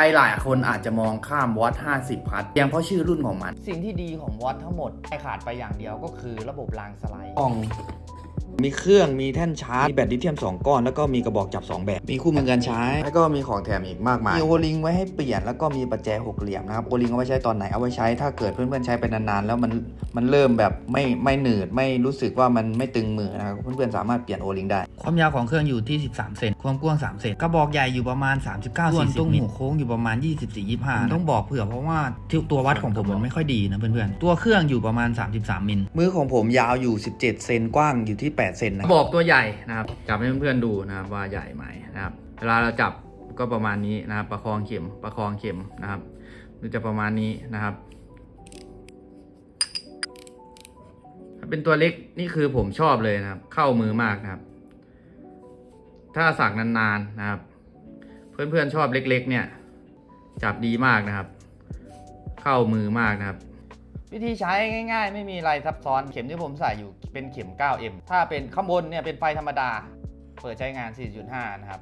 ใครหลายคนอาจจะมองข้ามวอต50 พัทเพียงเพราะชื่อรุ่นของมัน สิ่งที่ดีของวอตทั้งหมดไอขาดไปอย่างเดียวก็คือระบบรางสไลด์กล่อง มีเครื่องมีแท่นชาร์จ มีแบตลิเธียม 2 ก้อน แล้วก็มีกระบอกจับ 2 แบบ มีคู่มือการใช้ แล้วก็มีของแถมอีกมากมาย มีโอลิงไว้ให้เปลี่ยน แล้วก็มีประแจหกเหลี่ยมนะครับ โอลิงเอาไว้ใช้ตอนไหน เอาไว้ใช้ ถ้าเกิดเพื่อนๆใช้ไปนานๆ แล้วมันมันเริ่มแบบไม่ไม่หนืด ไม่รู้สึกว่ามันไม่ตึงมือนะครับ เพื่อนๆสามารถเปลี่ยนโอลิงได้ ความยาวของเครื่องอยู่ที่ 13 เซน ความกว้าง 3 เซน กระบอกใหญ่อยู่ประมาณ 39 40ตรงหัวโค้งอยู่ประมาณ 24 25 ต้องบอกเผื่อเพราะว่าที่ตัววัดของผมมันไม่ค่อยดีนะเพื่อนๆ ตัวเครื่องอยู่ประมาณ 33 มิล มือของผมยาวอยู่ 17 เซนกว้างอยู่ที่8เซนนะบอกตัวใหญ่นะครับจับให้เพื่อนๆดูนะครับว่าใหญ่ไหมนะครับ เวลาเราจับก็ประมาณนี้นะครับ ประคองเข็มประคองเข็มนะครับมันจะประมาณนี้นะครับ ถ้าเป็นตัวเล็กนี่คือผมชอบเลยนะครับ เข้ามือมากนะครับ ถ้าสักนานๆนะครับ เพื่อนๆชอบเล็ก ๆ เนี่ย จับดีมากนะครับ เข้ามือมากนะครับ วิธีใช้ง่ายๆ ไม่มีอะไรซับซ้อนเข็มที่ผมใส่อยู่เป็นเข็ม 9M ถ้าเป็นข้างบนเนี่ยเป็นไฟธรรมดา เปิดใช้งาน 4.5 นะครับ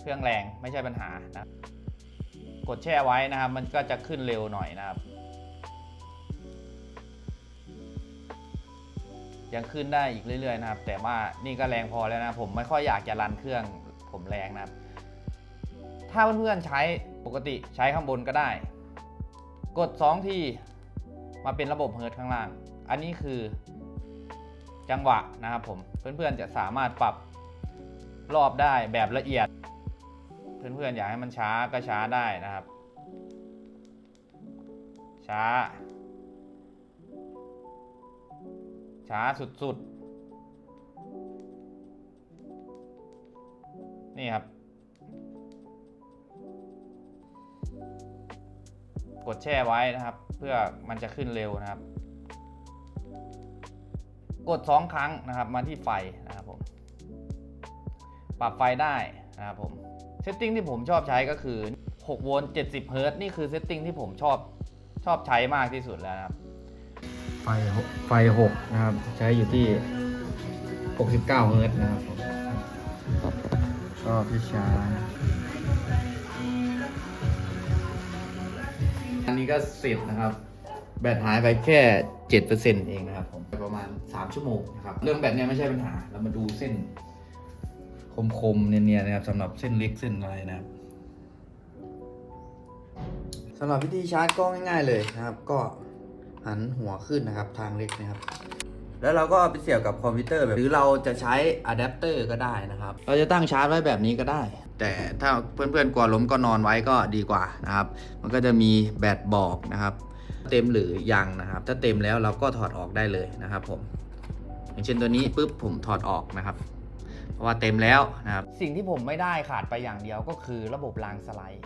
เครื่องแรงไม่ใช่ปัญหานะกดแช่ไว้นะครับ มันก็จะขึ้นเร็วหน่อยนะครับ ยังขึ้นได้อีกเรื่อยๆนะครับ แต่ว่านี่ก็แรงพอแล้วนะ ผมไม่ค่อยอยากจะรันเครื่องผมแรงนะครับ ถ้าเพื่อนๆใช้ปกติใช้ข้างบนก็ได้ กด 2 ที มาเป็นระบบเฮิร์ตข้างล่าง อันนี้คือจังหวะนะครับผม เพื่อนๆจะสามารถปรับรอบได้แบบละเอียด เพื่อนๆอยากให้มันช้าก็ช้าได้นะครับ ช้า ช้าสุดๆ นี่ครับ กดแช่ไว้นะครับ เพื่อมันจะขึ้นเร็วนะครับ กด 2 ครั้งนะครับมาที่ไฟนะครับผมปรับไฟได้นะครับผมเซตติ้งที่ผมชอบใช้ก็คือ6โวลต์70เฮิร์ตนี่คือเซตติ้งที่ผมชอบชอบใช้มากที่สุดแล้วนะครับไฟหกไฟหกนะครับ ใช้อยู่ที่ 69เฮิร์ตนะครับผมชอบที่ช้า อันนี้ก็เสร็จนะครับ แบตหายไปแค่7%เองนะครับผมประมาณ 3 ชั่วโมงนะครับเรื่องแบตเนี่ยไม่ใช่ปัญหา เรามาดูเส้น คมๆเนียนๆนะครับสำหรับเส้นเล็กเส้นอะไรนะครับสำหรับวิธีชาร์จก็ง่าย ๆเลยนะครับ ก็หันหัวขึ้นนะครับทางเล็กนะครับ แล้วเราก็เอาไปเสียบกับคอมพิวเตอร์แบบหรือเราจะใช้อะแดปเตอร์ก็ได้นะครับ เราจะตั้งชาร์จไว้แบบนี้ก็ได้ แต่ถ้าเพื่อนๆกลัวล้มก็นอนไว้ก็ดีกว่านะครับ มันก็จะมีแบตบอกนะครับ เต็มหรือยังนะครับ ถ้าเต็มแล้วเราก็ถอดออกได้เลยนะครับ ผม อย่างเช่นตัวนี้ปุ๊บผมถอดออกนะครับ เพราะว่าเต็มแล้วนะครับ สิ่งที่ผมไม่ได้ขาดไปอย่างเดียวก็คือระบบรางสไลด์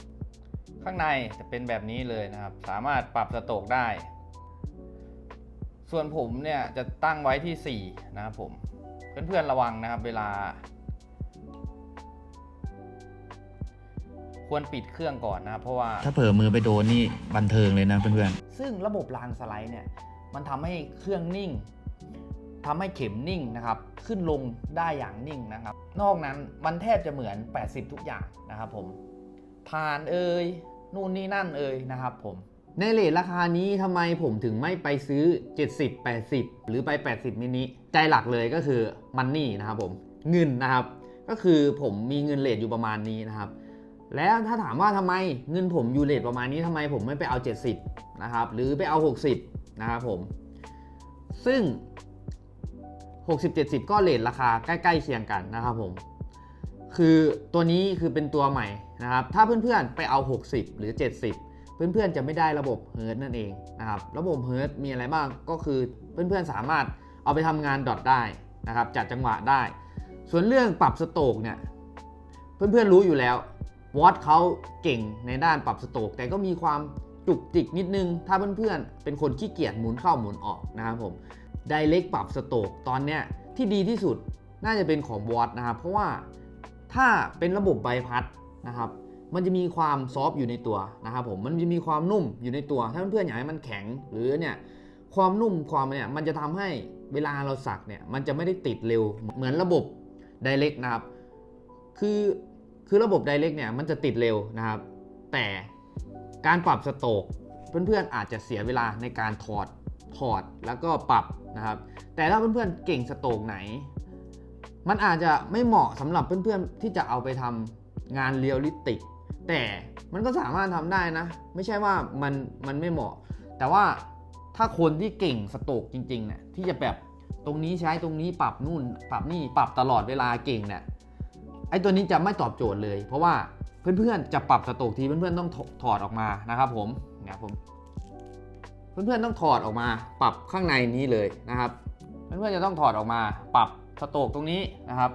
ข้างในจะเป็นแบบนี้เลยนะครับ สามารถปรับสโตกได้ ส่วนผมเนี่ยจะตั้งไว้ที่ 4 นะครับผม เพื่อนๆระวังนะครับ เวลา ควรปิดเครื่องก่อนนะครับเพราะว่าถ้าเผลอมือไปโดนนี่บันเทิงเลยนะเพื่อนๆซึ่งระบบรางสไลด์เนี่ยมันทำให้เครื่องนิ่งทำให้เข็มนิ่งนะครับ ขึ้นลงได้อย่างนิ่งนะครับ นอกนั้นมันแทบจะเหมือน 80 ทุกอย่างนะครับผมทานเอ่ยนู่นนี่นั่นเอ่ยนะครับผมในเลทราคานี้ทำไมผมถึงไม่ไปซื้อ 70 80 หรือไป 80 มินิใจหลักเลยก็คือมันนี่นะครับผมเงินนะครับ ก็คือผมมีเงินเลทอยู่ประมาณนี้นะครับ แล้วถ้าถามว่าทำไมเงินผมอยู่เลทประมาณนี้ทำไมผมไม่ไปเอา 70 นะครับ หรือไปเอา 60 นะครับผม ซึ่ง 60 70 ก็เลทราคาใกล้ๆเคียงกันนะครับผม คือตัวนี้คือเป็นตัวใหม่นะครับ ถ้าเพื่อนๆไปเอา 60 หรือ 70 เพื่อนๆจะไม่ได้ระบบเฮิร์ตนั่นเองนะครับ ระบบเฮิร์ตมีอะไรบ้าง ก็คือเพื่อนๆสามารถเอาไปทำงานดอทได้นะครับ จัดจังหวะได้ ส่วนเรื่องปรับสโตกเนี่ย เพื่อนๆรู้อยู่แล้ว วอตเขาเก่งในด้านปรับสโตรกแต่ก็มีความจุกจิกนิดนึง ถ้าเพื่อนๆ เป็นคนขี้เกียจหมุนเข้าหมุนออกนะครับผมไดเ c กปรับสโตรกตอนเนี้ยที่ดีที่สุดน่าจะเป็นของวอตนะครับ เพราะว่าถ้าเป็นระบบใบพัดนะครับมันจะมีความซอฟต์อยู่ในตัวนะครับผม มันจะมีความนุ่มอยู่ในตัว ถ้าเพื่อนๆอยากให้มันแข็งหรือเนี่ยความนุ่มความเนี่ยมันจะทำให้เวลาเราสักเนี่ยมันจะไม่ได้ติดเร็วเหมือนระบบไดเ c กนะครับ คือ คือระบบ Direct เนี่ยมันจะติดเร็วนะครับ แต่การปรับสโตกเพื่อนๆอาจจะเสียเวลาในการถอดถอดแล้วก็ปรับนะครับ แต่ถ้าเพื่อนๆเก่งสโตกไหน มันอาจจะไม่เหมาะสำหรับเพื่อนๆที่จะเอาไปทำงานเรียลลิติก แต่มันก็สามารถทำได้นะ ไม่ใช่ว่ามันมันไม่เหมาะ แต่ว่าถ้าคนที่เก่งสโตกจริงๆเนี่ยที่จะแบบตรงนี้ใช้ตรงนี้ปรับนู่น ปรับนี่ปรับตลอดเวลาเก่งเนี่ย ไอ้ตัวนี้จะไม่ตอบโจทย์เลย เพราะว่าเพื่อนๆจะปรับสโตรกทีเพื่อนๆต้องถถอดออกมานะครับผมเนี่ยผมเพื่อนๆต้องถอดออกมา ปรับข้างในนี้เลยนะครับ เพื่อนๆจะต้องถอดออกมา ปรับสโตรกตรงนี้นะครับ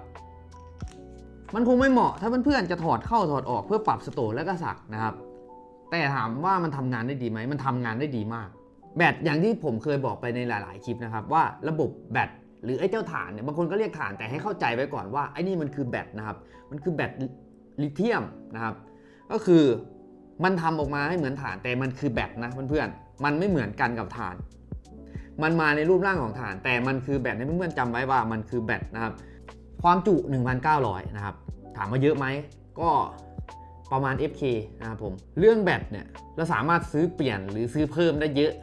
มันคงไม่เหมาะถ้าเพื่อนๆจะถอดเข้าถอดออกเพื่อปรับสโตรกและก็สักนะครับ แต่ถามว่ามันทำงานได้ดีไหมมันทำงานได้ดีมาก แบตอย่างที่ผมเคยบอกไปในหลาย ๆ คลิปนะครับว่าระบบแบต หรือไอ้เจ้าถ่านเนี่ยบางคนก็เรียกถ่านแต่ให้เข้าใจไว้ก่อนว่าไอ้นี่มันคือแบตนะครับ มันคือแบตลิเธียมนะครับ ก็คือมันทำออกมาให้เหมือนถ่านแต่มันคือแบตนะเพื่อนๆมันไม่เหมือนกันกับถ่าน มันมาในรูปร่างของถ่าน แต่มันคือแบตให้เพื่อนๆจำไว้ว่ามันคือแบตนะครับ ความจุ 1,900 นะครับ ถามว่าเยอะไหมก็ประมาณ FK นะครับผม เรื่องแบตเนี่ยเราสามารถซื้อเปลี่ยนหรือซื้อเพิ่มได้เยอะ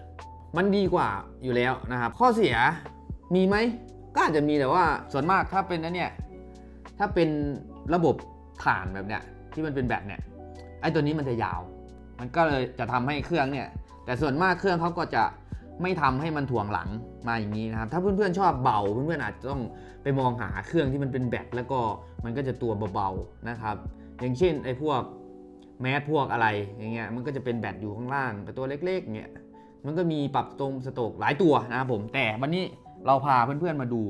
มันดีกว่าอยู่แล้วนะครับ ข้อเสีย มีไหมก็อาจจะมีแต่ว่าส่วนมากถ้าเป็นนั้นเนี่ยถ้าเป็นระบบถ่านแบบเนี้ยที่มันเป็นแบตเนี่ยไอ้ตัวนี้มันจะยาว มันก็เลยจะทำให้เครื่องเนี่ย แต่ส่วนมากเครื่องเขาก็จะไม่ทำให้มันถ่วงหลังมาอย่างนี้นะครับ ถ้าเพื่อนๆชอบเบา เพื่อนๆอาจจะต้องไปมองหาเครื่องที่มันเป็นแบตแล้วก็มันก็จะตัวเบาๆนะครับ อย่างเช่นไอ้พวกแมสพวกอะไรอย่างเงี้ยมันก็จะเป็นแบตอยู่ข้างล่างแต่ตัวเล็กๆเงี้ยมันก็มีปรับตรงสโตรกหลายตัวนะครับผมแต่วันนี้ เราพาเพื่อนๆมาดู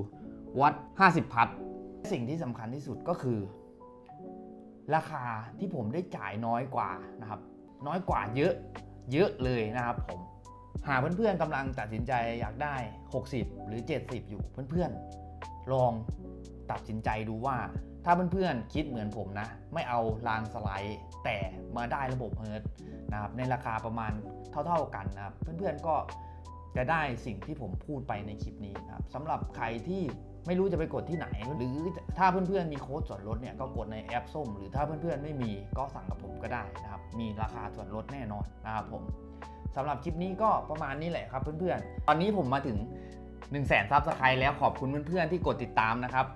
วัด 50 พัทสิ่งที่สำคัญที่สุดก็คือ ราคาที่ผมได้จ่ายน้อยกว่านะครับ น้อยกว่าเยอะเยอะเลยนะครับผมหาเพื่อนๆกำลังตัดสินใจอยากได้ 60 หรือ 70 อยู่เพื่อนๆ ลองตัดสินใจดูว่า ถ้าเพื่อนๆคิดเหมือนผมนะ ไม่เอารางสไลด์ แต่มาได้ระบบเฮิร์ตนะครับในราคาประมาณเท่าๆกันนะครับ เพื่อนๆก็ จะได้สิ่งที่ผมพูดไปในคลิปนี้ครับสำหรับใครที่ไม่รู้จะไปกดที่ไหน หรือถ้าเพื่อนๆมีโค้ดส่วนลดเนี่ยก็กดในแอปส้ม หรือถ้าเพื่อนๆไม่มีก็สั่งกับผมก็ได้นะครับมีราคาส่วนลดแน่นอนนะครับผมสำหรับคลิปนี้ก็ประมาณนี้แหละครับเพื่อนๆ ตอนนี้ผมมาถึง 1 0 0 0 0แสนซับสไครต์แล้วขอบคุณเพื่อนๆที่กดติดตามนะครับ